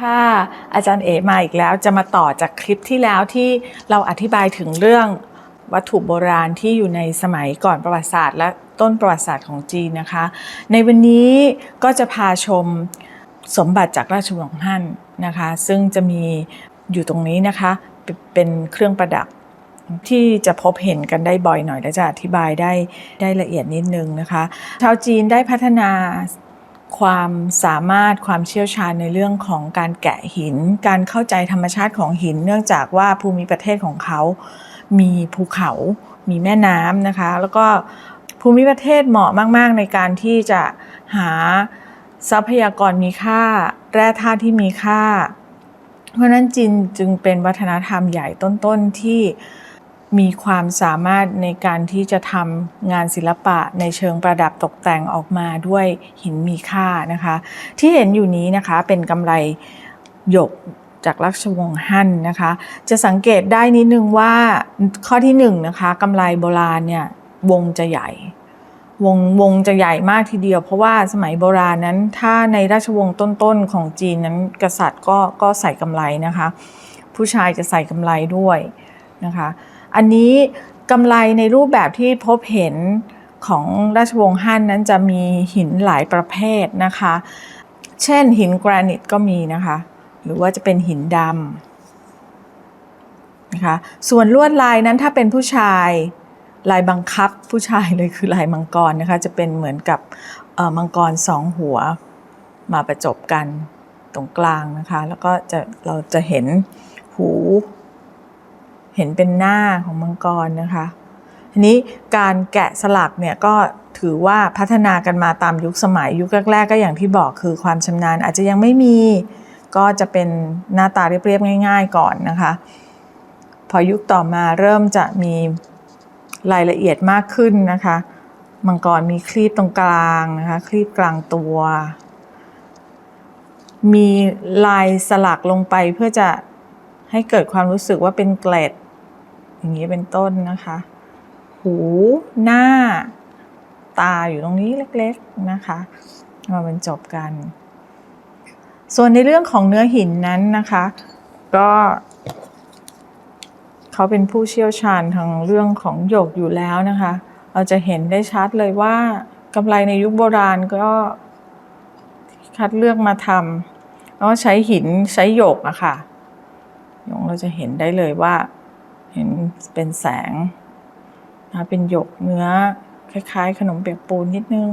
ค่ะอาจารย์เอมาอีกแล้วจะมาต่อจากคลิปที่แล้วที่เราอธิบายถึงเรื่องวัตถุโบราณที่อยู่ในสมัยก่อนประวัติศาสตร์ และต้นประวัติศาสตร์ของจีนนะคะ ในวันนี้ก็จะพาชมสมบัติจากราชวงศ์ฮั่นนะคะ ซึ่งจะมีอยู่ตรงนี้นะคะเป็นเป็นเครื่องประดับที่จะพบเห็นกันได้บ่อยหน่อยและจะอธิบายได้ได้ละเอียดนิดนึงนะคะ ชาวจีนได้พัฒนา ความสามารถความเชี่ยวชาญในเรื่องของการแกะหิน การเข้าใจธรรมชาติของหิน เนื่องจากว่าภูมิประเทศของเขา มีภูเขา มีแม่น้ำนะคะ แล้วก็ภูมิประเทศเหมาะมาก ๆ ในการที่จะหาทรัพยากรมีค่า แร่ธาตุที่มีค่า เพราะนั้นจีนจึงเป็นวัฒนธรรมใหญ่ต้น ๆ ที่ มีความสามารถในการที่จะทำงานศิลปะในเชิงประดับตกแต่งออกมาด้วยหินมีค่านะคะ ที่เห็นอยู่นี้นะคะเป็นกำไรหยกจากราชวงศ์ฮั่นนะคะ จะสังเกตได้นิดนึงว่าข้อที่หนึ่งนะคะกำไรโบราณเนี่ยวงจะใหญ่ วงวงจะใหญ่มากทีเดียว เพราะว่าสมัยโบราณนั้นถ้าในราชวงศ์ต้นๆของจีนนั้นกษัตริย์ก็ก็ใส่กำไรนะคะ ผู้ชายจะใส่กำไรด้วยนะคะ อันนี้กำไรในรูปแบบที่พบเห็นของราชวงศ์ฮั่นนั้นจะมีหินหลายประเภทนะคะ เช่นหินแกรนิตก็มีนะคะ หรือว่าจะเป็นหินดำนะคะ ส่วนลวดลายนั้นถ้าเป็นผู้ชายลายบังคับผู้ชายเลยคือลายมังกรนะคะ จะเป็นเหมือนกับเอ่อมังกรสองหัวมาประจบกันตรงกลางนะคะ แล้วก็จะเราจะเห็นหู เห็นเป็นหน้าของมังกรนะคะทีนี้การแกะสลักเนี่ยก็ถือว่าพัฒนากันมาตามยุคสมัยยุคแรกๆก็อย่างที่บอกคือความชำนาญอาจจะยังไม่มี ก็จะเป็นหน้าตาเรียบๆง่าย ๆ ก่อนนะคะ พอยุคต่อมาเริ่มจะมีรายละเอียดมากขึ้นนะคะมังกรมีคลีบตรงกลางนะคะคลีบกลางตัว มีลายสลักลงไปเพื่อจะให้เกิดความรู้สึกว่าเป็นเกล็ด อย่างนี้เป็นต้นนะคะ หูหน้า ตาอยู่ตรงนี้เล็กๆนะคะ มาบรรจบกัน ส่วนในเรื่องของเนื้อหินนั้นนะคะ ก็เขาเป็นผู้เชี่ยวชาญทางเรื่องของหยกอยู่แล้วนะคะ เราจะเห็นได้ชัดเลยว่ากำไรในยุคโบราณก็คัดเลือกมาทำแล้วก็ใช้หินใช้หยกอะค่ะหยกเราจะเห็นได้เลยว่า เห็นเป็นแสงนะเป็นหยกเนื้อคล้ายๆ ขนมเปียกปูนนิดนึง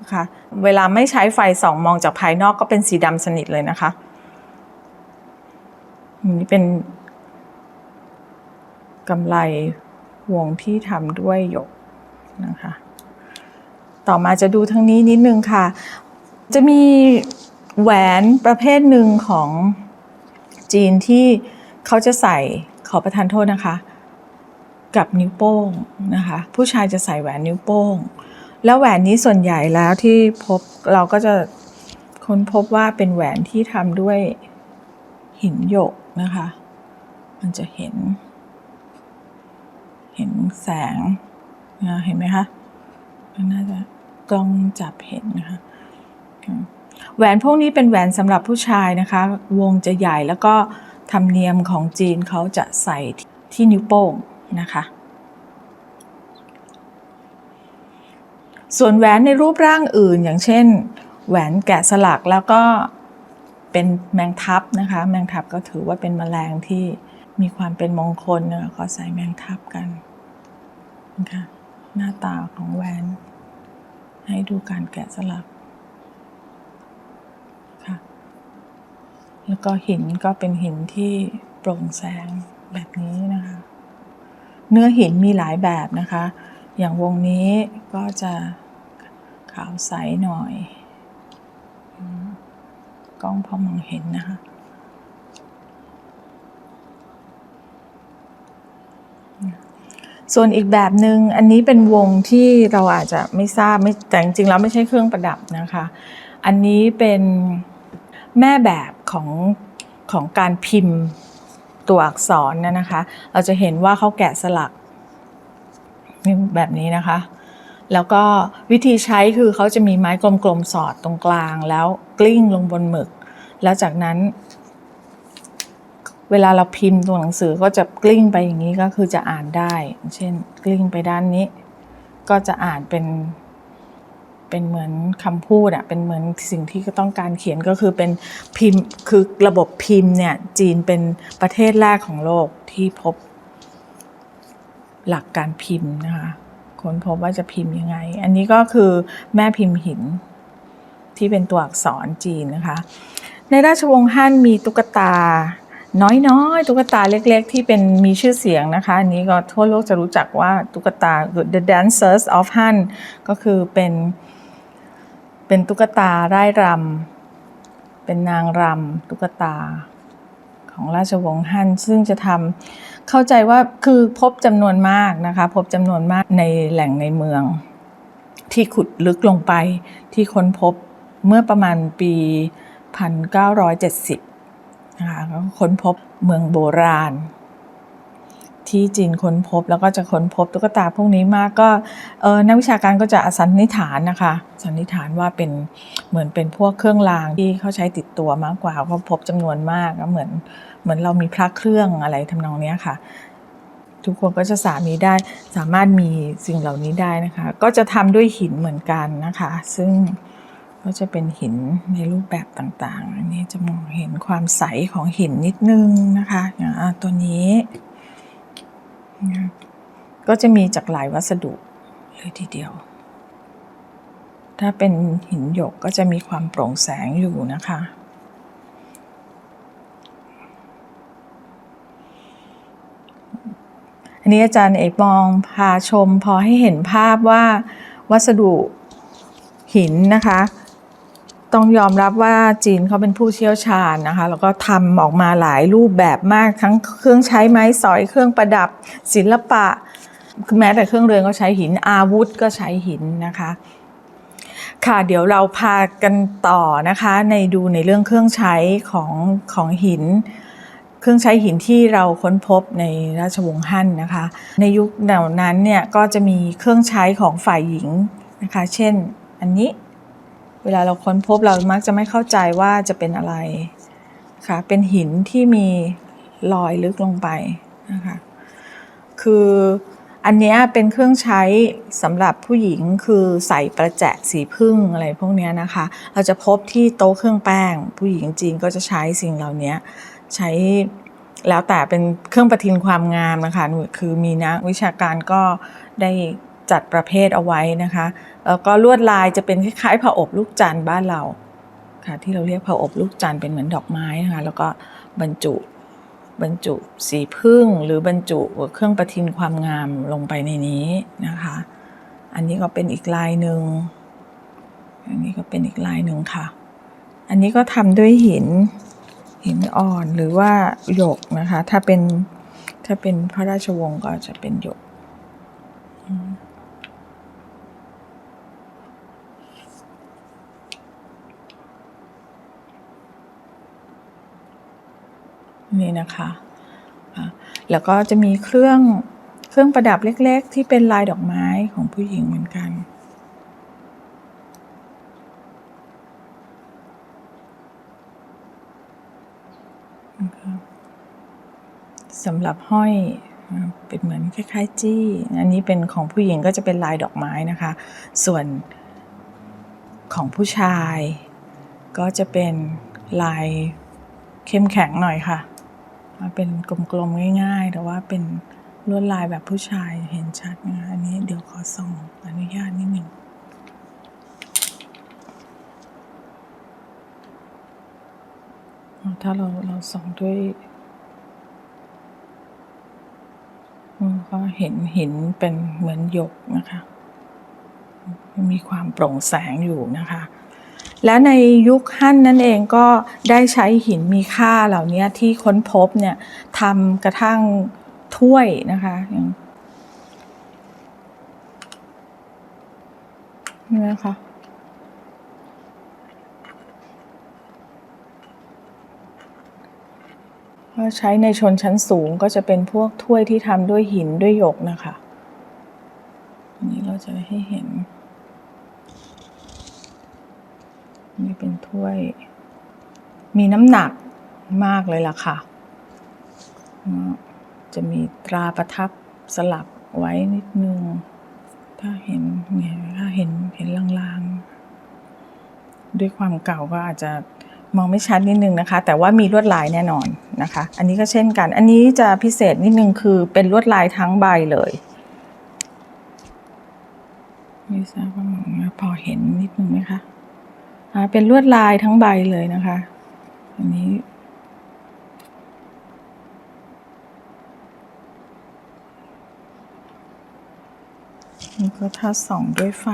นะคะเวลาไม่ใช้ไฟส่องมองจากภายนอกก็เป็นสีดำสนิทเลยนะคะนนี้เป็นกำไรวงที่ทำด้วยหยกนะคะ ต่อมาจะดูทางนี้นิดนึงค่ะ จะมีแหวนประเภทหนึ่งของจีนที่เขาจะใส่ ขอประทานโทษนะคะ กับนิ้วโป้งนะคะ ผู้ชายจะใส่แหวนนิ้วโป้ง แล้วแหวนนี้ส่วนใหญ่แล้วที่พบเราก็จะค้นพบว่าเป็นแหวนที่ทำด้วยหินหยกนะคะ มันจะเห็น เห็นแสงนะเห็นไหมคะมันน่าจะกล้องจับเห็นนะคะแหวนพวกนี้เป็นแหวนสำหรับผู้ชายนะคะ วงจะใหญ่แล้วก็ ธรรมเนียมของจีนเขาจะใส่ที่นิ้วโป้งนะคะ ส่วนแหวนในรูปร่างอื่น อย่างเช่น แหวนแกะสลักแล้วก็เป็นแมงทับนะคะ แมงทับก็ถือว่าเป็นแมลงที่มีความเป็นมงคลนะคะก็ใส่แมงทับกันนะคะหน้าตาของแหวน ให้ดูการแกะสลัก ค่ะ แล้วก็หินก็เป็นหินที่โปร่งแสงแบบนี้นะคะ เนื้อหินมีหลายแบบนะคะ อย่างวงนี้ก็จะขาวใสหน่อยกล้องพอมองเห็นนะคะส่วนอีกแบบหนึง่งอันนี้เป็นวงที่เราอาจจะไม่ทราบไม่แต่จริงๆแล้วไม่ใช่เครื่องประดับนะคะ อันนี้เป็นแม่แบบ ของของการพิมพ์ตัวอักษรนะนะคะ เราจะเห็นว่าเขาแกะสลักแบบนี้นะคะ แล้วก็วิธีใช้คือเขาจะมีไม้กลมๆสอดตรงกลางแล้วกลิ้งลงบนหมึก แล้วจากนั้น เวลาเราพิมพ์ตัวหนังสือก็จะกลิ้งไปอย่างนี้ก็คือจะอ่านได้ เช่น กลิ้งไปด้านนี้ ก็จะอ่านเป็น เป็นเหมือนคำพูดอะเป็นเหมือนสิ่งที่ต้องการเขียนก็คือเป็นพิมพ์คือระบบพิมพ์เนี่ยจีนเป็นประเทศแรกของโลกที่พบหลักการพิมพ์นะคะค้นพบว่าจะพิมพ์ยังไง อันนี้ก็คือแม่พิมพ์หินที่เป็นตัวอักษรจีนนะคะ ในราชวงศ์ฮั่นมีตุ๊กตาน้อยๆ ตุ๊กตาเล็กๆ ที่เป็นมีชื่อเสียงนะคะ อันนี้ก็ทั่วโลกจะรู้จักว่าตุ๊กตา The Dancers of Han ก็คือเป็น เป็นตุ๊กตาร่ายรำ เป็นนางรำตุ๊กตา ของราชวงศ์ฮั่นซึ่งจะทำเข้าใจว่าคือพบจำนวนมากนะคะ พบจำนวนมากในแหล่งในเมือง ที่ขุดลึกลงไปที่ค้นพบเมื่อประมาณปี 1970นะคะค้นพบเมืองโบราณ ที่จีนค้นพบ แล้วก็จะค้นพบตุ๊กตาพวกนี้มากก็นักวิชาการก็จะสันนิษฐานนะคะสันนิษฐานว่าเป็นเหมือนเป็นพวกเครื่องรางที่เขาใช้ติดตัวมากกว่าเพราะพบจำนวนมากก็เหมือนเหมือนเรามีพระเครื่องอะไรทำนองนี้ค่ะ ทุกคนก็จะสามีได้สามารถมีสิ่งเหล่านี้ได้นะคะ ก็จะทำด้วยหินเหมือนกันนะคะ ซึ่งก็จะเป็นหินในรูปแบบต่างๆ อันนี้จะมองเห็นความใสของหินนิดนึงนะคะ อย่างตัวนี้ ก็จะมีจากหลายวัสดุเลยทีเดียว ถ้าเป็นหินหยกก็จะมีความโปร่งแสงอยู่นะคะ อันนี้อาจารย์เอกมองพาชมพอให้เห็นภาพว่าวัสดุหินนะคะ ต้องยอมรับว่าจีนเขาเป็นผู้เชี่ยวชาญนะคะ แล้วก็ทำออกมาหลายรูปแบบมากทั้งเครื่องใช้ไม้สอยเครื่องประดับ ศิลปะ แม้แต่เครื่องเรือนก็ใช้หินอาวุธก็ใช้หินนะคะ ค่ะเดี๋ยวเราพากันต่อนะคะ ในดูในเรื่องเครื่องใช้ของของหิน เครื่องใช้หินที่เราค้นพบในราชวงศ์ฮั่นนะคะ ในยุคเหล่านั้นเนี่ยก็จะมีเครื่องใช้ของฝ่ายหญิงนะคะ เช่นอันนี้ เวลาเราค้นพบเรามักจะไม่เข้าใจว่าจะเป็นอะไรค่ะเป็นหินที่มีรอยลึกลงไปนะคะคืออันเนี้ยเป็นเครื่องใช้สำหรับผู้หญิงคือใส่ประแจสีพึ่งอะไรพวกเนี้ยนะคะ เราจะพบที่โต๊ะเครื่องแป้ง ผู้หญิงจีนก็จะใช้สิ่งเหล่านี้ใช้แล้วแต่เป็นเครื่องประทินความงามนะคะคือมีนักวิชาการก็ได้ จัดประเภทเอาไว้นะคะ แล้วก็ลวดลายจะเป็นคล้ายๆผ้าอบลูกจันทร์บ้านเราค่ะที่เราเรียกผ้าอบลูกจันทร์เป็นเหมือนดอกไม้นะคะแล้วก็บรรจุบรรจุสีพึ่งหรือบรรจุเครื่องประทินความงามลงไปในนี้นะคะ อันนี้ก็เป็นอีกลายหนึ่งอันนี้ก็เป็นอีกลายหนึ่งค่ะ อันนี้ก็ทำด้วยหินหินอ่อนหรือว่าหยกนะคะ ถ้าเป็นถ้าเป็นพระราชวงศ์ก็จะเป็นหยก นี่นะคะะแล้วก็จะมีเครื่องเครื่องประดับเล็ก ๆ ที่เป็นลายดอกไม้ของผู้หญิงเหมือนกัน สำหรับห้อยเป็นเหมือนคล้ายๆจี้ อันนี้เป็นของผู้หญิงก็จะเป็นลายดอกไม้นะคะ ส่วนของผู้ชาย ก็จะเป็นลายเข้มแข็งหน่อยค่ะ มาเป็นกลมๆง่าย ๆ แต่ว่าเป็นลวดลายแบบผู้ชายเห็นชัดนะคะอันนี้เดี๋ยวขอส่องอนุญาตนิดหนึ่งถ้าเราเราส่องด้วยมันก็เห็นเห็นเป็นเหมือนหยกนะคะ มีความโปร่งแสงอยู่นะคะ และในยุคฮั่นนั่นเองก็ได้ใช้หินมีค่าเหล่านี้ที่ค้นพบเนี่ยทำกระทั่งถ้วยนะคะอย่างนี่นะคะก็ใช้ในชนชั้นสูงก็จะเป็นพวกถ้วยที่ทำด้วยหินด้วยหยกนะคะ อันนี้เราจะให้เห็น นี่เป็น ถ้วย มีน้ำหนักมากเลยล่ะค่ะ จะมีตราประทับสลักไว้นิดนึง ถ้าเห็นเนี่ยถ้าเห็นเห็นลางๆ ด้วยความเก่าก็อาจจะมองไม่ชัดนิดนึงนะคะ แต่ว่ามีลวดลายแน่นอนนะคะ อันนี้ก็เช่นกัน อันนี้จะพิเศษนิดนึงคือเป็นลวดลายทั้งใบเลยไม่ทราบว่าพอเห็นนิดนึงไหมคะ เป็นลวดลายทั้งใบเลยนะคะอันนี้นี่ก็ถ้าส่องด้วยไฟ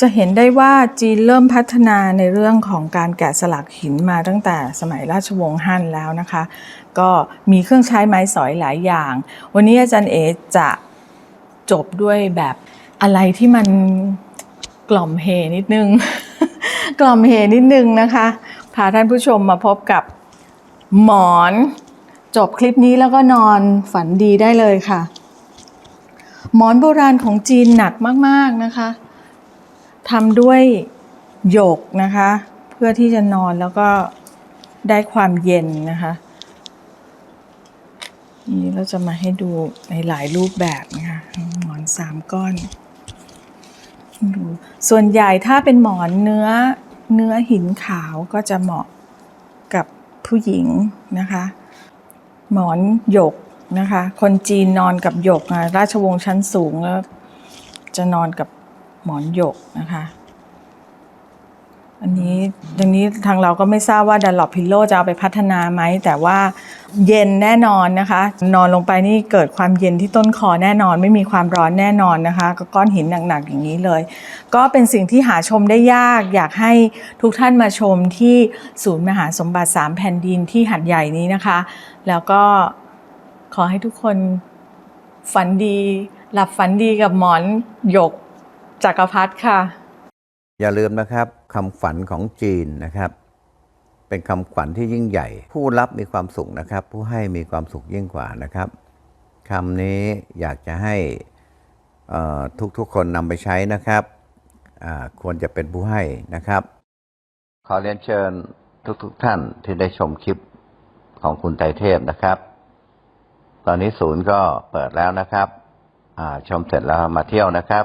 จะเห็นได้ว่าจีนเริ่มพัฒนาในเรื่องของการแกะสลักหินมาตั้งแต่สมัยราชวงศ์ฮั่นแล้วนะคะ ก็มีเครื่องใช้ไม้สอยหลายอย่าง วันนี้อาจารย์เอจะจบด้วยแบบอะไรที่มันกล่อมเฮนิดนึง กล่อมเฮนิดนึงนะคะ พาท่านผู้ชมมาพบกับหมอน จบคลิปนี้แล้วก็นอนฝันดีได้เลยค่ะ หมอนโบราณของจีนหนักมาก ๆ นะคะ ทำด้วยหยกนะคะ เพื่อที่จะนอนแล้วก็ได้ความเย็นนะคะนี่เราจะมาให้ดูในหลายรูปแบบนะคะหมอนสามก้อนดูส่วนใหญ่ถ้าเป็นหมอนเนื้อเนื้อหินขาวก็จะเหมาะกับผู้หญิงนะคะ หมอนหยกนะคะ คนจีนนอนกับหยกอะราชวงศ์ชั้นสูงแล้วจะนอนกับ หมอนหยกนะคะ อันนี้อย่างนี้ทางเราก็ไม่ทราบว่าดันหลอ p พิโลจะเอาไปพัฒนาไหม แต่ว่าเย็นแน่นอนนะคะ นอนลงไปนี่เกิดความเย็นที่ต้นคอแน่นอน ไม่มีความร้อนแน่นอนนะคะ ก็ก้อนหินหนักๆอย่างนี้เลย ก็เป็นสิ่งที่หาชมได้ยาก อยากให้ทุกท่านมาชมที่ศูนย์มหาสมบัติสามแผ่นดินที่หัดใหญ่นี้นะคะ แล้วก็ขอให้ทุกคนฝันดี หลับฝันดีกับหมอนหยก จักรพรรดิค่ะ อย่าลืมนะครับคำขวัญของจีนนะครับ เป็นคำขวัญที่ยิ่งใหญ่ ผู้รับมีความสุขนะครับ ผู้ให้มีความสุขยิ่งกว่านะครับคำนี้อยากจะให้เอ่อทุกๆคนนำไปใช้นะครับอ่าควรจะเป็นผู้ให้นะครับ ขอเรียนเชิญทุกๆท่านที่ได้ชมคลิปของคุณไตรเทพนะครับ ตอนนี้ศูนย์ก็เปิดแล้วนะครับอ่าชมเสร็จแล้วมาเที่ยวนะครับ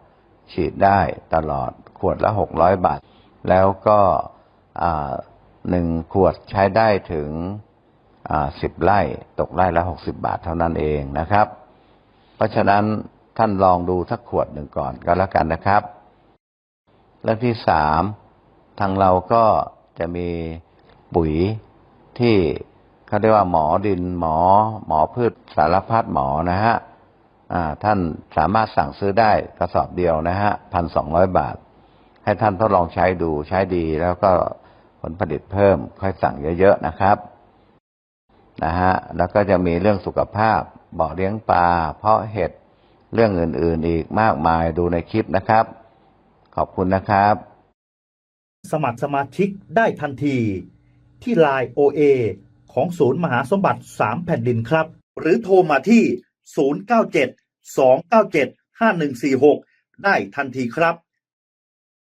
ฉีดได้ตลอดขวดละหกร้อยบาท แล้วก็หนึ่งขวดใช้ได้ถึงสิบไร่ ตกไร่ละหกสิบาทเท่านั้นเองนะครับ เพราะฉะนั้นท่านลองดูสักขวดหนึ่งก่อนก็แล้วกันนะครับเรื่องที่สามทางเราก็จะมีปุ๋ยที่เขาเรียกว่าหมอดินหมอ หมอพืชสารพัดหมอนะฮะ ท่านสามารถสั่งซื้อได้กระสอบเดียวนะฮะพันสองร้อยบาท ให้ท่านทดลองใช้ดูใช้ดีแล้วก็ผลผลิตเพิ่มค่อยสั่งเยอะๆนะครับนะฮะแล้วก็จะมีเรื่องสุขภาพบ่อเลี้ยงปลาเพาะเห็ดเรื่องอื่นๆอีกมากมายดูในคลิปนะครับ ขอบคุณนะครับ สมัครสมาชิกได้ทันทีที่ Line OA ของศูนย์มหาสมบัติ 3 แผ่นดินครับ หรือโทรมาที่ 097 297 5146 ได้ทันทีครับ